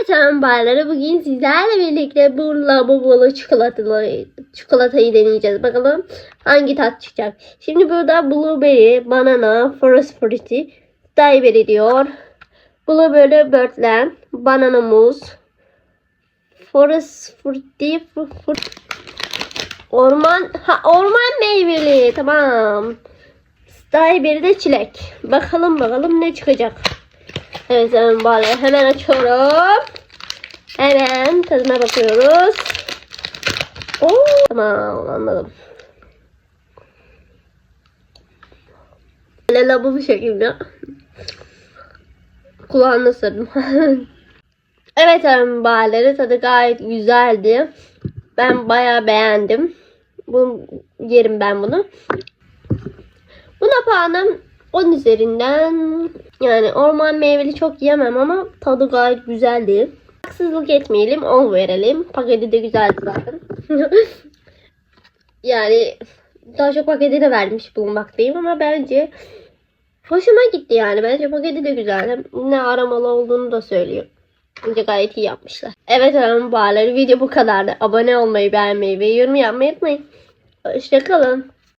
Evet hanımefendileri bugün sizlerle birlikte bu labubolu çikolatalı çikolatayı deneyeceğiz. Bakalım hangi tat çıkacak. Şimdi burada blueberry, banana, forest fruity, strawberry diyor. Blueberry, börtlen, banana muz, forest fruity, fru- fru- orman, ha orman meyveli tamam. Strawberry de çilek. Bakalım bakalım ne çıkacak. Evet hemen bari hemen açıyorum. Tadına bakıyoruz. Oo, tamam anladım. Böyle labı bir şekilde kulağını ısırdım. evet bari tadı gayet güzeldi. Ben bayağı beğendim. Bu yerim ben bunu. Buna puanım 10 üzerinden yani orman meyveli çok yemem ama tadı gayet güzeldi. Haksızlık etmeyelim 10 verelim. Paketi de güzeldi zaten. yani daha çok paketi de vermiş bulunmaktayım ama bence hoşuma gitti yani. Bence paketi de güzel. Ne aramalı olduğunu da söylüyor. Bence gayet iyi yapmışlar. Evet hanım bağları video bu kadardı. Abone olmayı, beğenmeyi ve yorum yapmayı unutmayın. Hoşçakalın.